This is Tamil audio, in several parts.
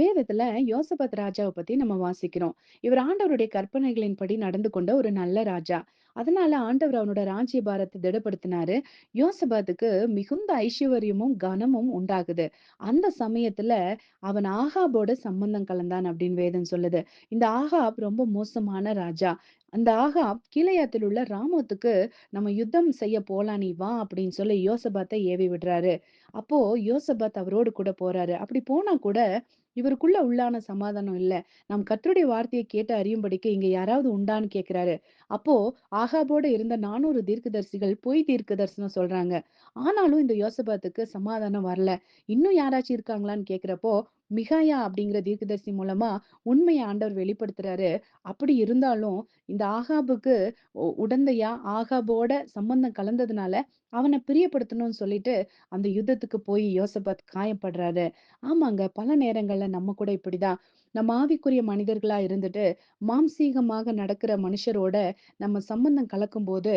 வேதத்துல யோசபத் ராஜாவை பத்தி நம்ம வாசிக்கிறோம். இவர் ஆண்டவருடைய கற்பனைகளின்படி நடந்து கொண்ட ஒரு நல்ல ராஜா. அதனால ஆண்டவர் அவனோட ராஜ்ய பாரத்தை திடப்படுத்தினாரு. யோசபாத்துக்கு மிகுந்த ஐஸ்வர்யமும், கனமும் உண்டாகுது. அந்த சமயத்துல அவன் ஆகாபோட சம்பந்தம் கலந்தான் அப்படின்னு வேதம் சொல்லுது. இந்த ஆகாப் ரொம்ப மோசமான ராஜா. அந்த ஆகாப் கீழையாத்தில் உள்ள ராமத்துக்கு நம்ம யுத்தம் செய்ய போலாம் நீ வா அப்படின்னு சொல்லி யோசபாத்தை ஏவி விடுறாரு. அப்போ யோசபாத் அவரோடு கூட போறாரு. அப்படி போனா கூட இவருக்குள்ள உள்ளான சமாதானம் இல்ல. நாம் கத்தருடைய வார்த்தையை கேட்டு அறியும்படிக்கு இங்க யாராவது உண்டான்னு கேக்குறாரு அப்போ ஆகாபோட இருந்த 400 தீர்க்கதரிசிகள் பொய் தீர்க்க தரிசனம் சொல்றாங்க. ஆனாலும் இந்த யோசபாத்துக்கு சமாதானம் வரல. இன்னும் யாராச்சும் இருக்காங்களான்னு கேக்குறப்போ மிகாயா அப்படிங்கிற தீர்க்கதரிசி மூலமா உண்மையை ஆண்டவர் வெளிப்படுத்துறாரு. அப்படி இருந்தாலும் இந்த ஆகாபுக்கு உ உடந்தையா ஆகாபோட சம்பந்தம் கலந்ததுனால அவனை பிரியப்படுத்தணும்னு சொல்லிட்டு அந்த யுத்தத்துக்கு போய் யோசபாத் காயப்படுறாரு. ஆமாங்க. பல நேரங்கள் நேரங்கள்ல நம்ம கூட இப்படிதான். நம்ம ஆவிக்குரிய மனிதர்களா இருந்துட்டு, மாம்சீகமாக நடக்கிற மனுஷரோட நம்ம சம்பந்தம் கலக்கும்போது,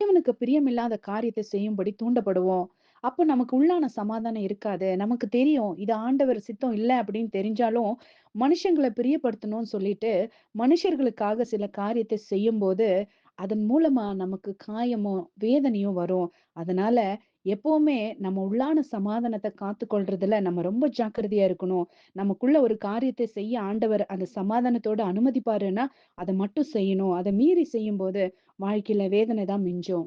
தேவனுக்கு பிரியமில்லாத காரியத்தை செய்யும்படி தூண்டப்படுவோம். அப்போ நமக்கு உள்ளான சமாதானம் இருக்காது. நமக்கு தெரியும். இது ஆண்டவர் சித்தம் இல்ல அப்படின்னு தெரிஞ்சாலும், மனுஷங்களை பிரியப்படுத்தணும்னு சொல்லிட்டு, மனுஷர்களுக்காக சில காரியத்த செய்யும்போது, அதன் மூலமா நமக்கு காயமும், வேதனையும் வரும். அதனால எப்பவுமே நம்ம உள்ளான சமாதானத்தை காத்து கொள்றதுல நம்ம ரொம்ப ஜாக்கிரதையா இருக்கணும். நமக்குள்ள ஒரு காரியத்தை செய்ய ஆண்டவர் அந்த சமாதானத்தோட அனுமதிப்பாருன்னா, அதை மட்டும் செய்யணும். அதை மீறி செய்யும் போது வாழ்க்கையில வேதனை தான் மிஞ்சும்.